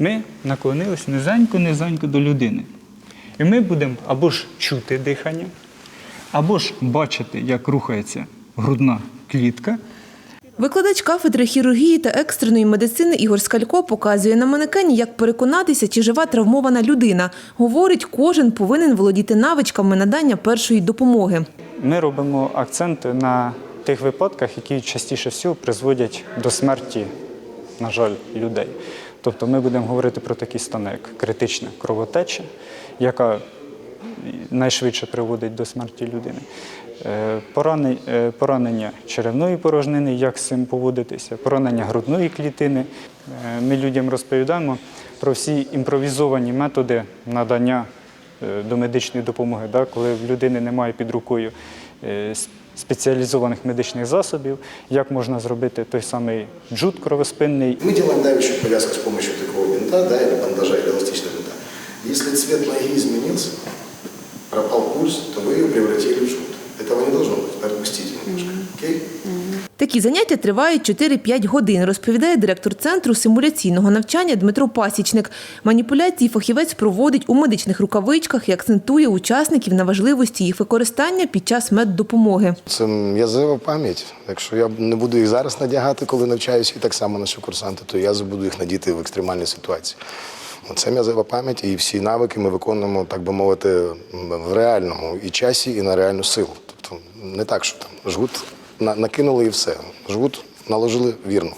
ми наклонились низенько-низенько до людини. І ми будемо або ж чути дихання, або ж бачити, як рухається грудна клітка. Викладач кафедри хірургії та екстреної медицини Ігор Скалько показує на манекені, як переконатися, чи жива травмована людина. Говорить, кожен повинен володіти навичками надання першої допомоги. Ми робимо акценти на тих випадках, які частіше всього призводять до смерті, на жаль, людей. Тобто ми будемо говорити про такі стани, як критична кровотеча, яка найшвидше приводить до смерті людини. Е, е, Поранення черевної порожнини, як з цим поводитися, поранення грудної клітини. Е, Ми людям розповідаємо про всі імпровізовані методи надання е, домедичної допомоги, коли в людини немає під рукою спеціалізованих медичних засобів, як можна зробити той самий джут кровоспинний. Ми делаем давящую повязку з допомогою такого бинта, да, или бандажа, или Такі заняття тривають 4-5 годин, розповідає директор центру симуляційного навчання Дмитро Пасічник. Маніпуляції фахівець проводить у медичних рукавичках і акцентує учасників на важливості їх використання під час меддопомоги. Це м'язова пам'ять. Якщо я не буду їх зараз надягати, коли навчаюся, і так само наші курсанти, то я забуду їх надіти в екстремальній ситуації. Це м'язова пам'ять, і всі навики ми виконуємо, так би мовити, в реальному і часі, і на реальну силу. Тобто не так, що там жгут накинули і все. Жгут наложили вірно.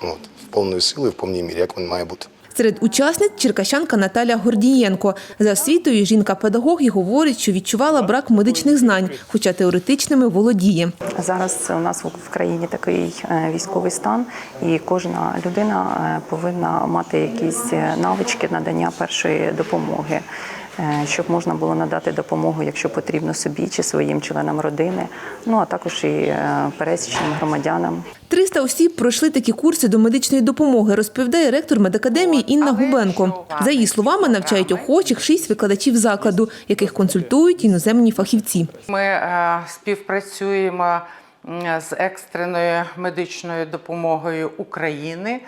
От, в повної сили, в повній мірі, як він має бути. Серед учасниць черкащанка Наталя Гордієнко. За освітою жінка-педагог і говорить, що відчувала брак медичних знань, хоча теоретичними володіє. Зараз у нас в країні такий е, військовий стан, і кожна людина е, повинна мати якісь е, навички надання першої допомоги, щоб можна було надати допомогу, якщо потрібно собі чи своїм членам родини, ну а також і е, пересічним громадянам. 300 осіб пройшли такі курси до медичної допомоги, розповідає ректор медакадемії Інна Губенко. За її словами, навчають охочих шість викладачів закладу, яких консультують іноземні фахівці. Ми е, співпрацюємо з екстреною медичною допомогою України.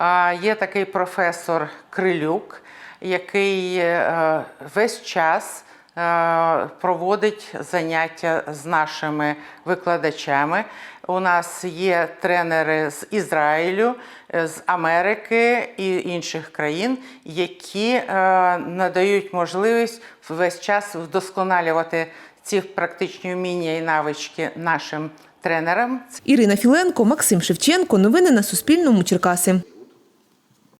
Е, Є такий професор Крилюк, який е, весь час е, проводить заняття з нашими викладачами. У нас є тренери з Ізраїлю, е, з Америки і інших країн, які надають можливість весь час вдосконалювати ці практичні вміння і навички нашим тренерам. Ірина Філенко, Максим Шевченко. Новини на Суспільному. Черкаси.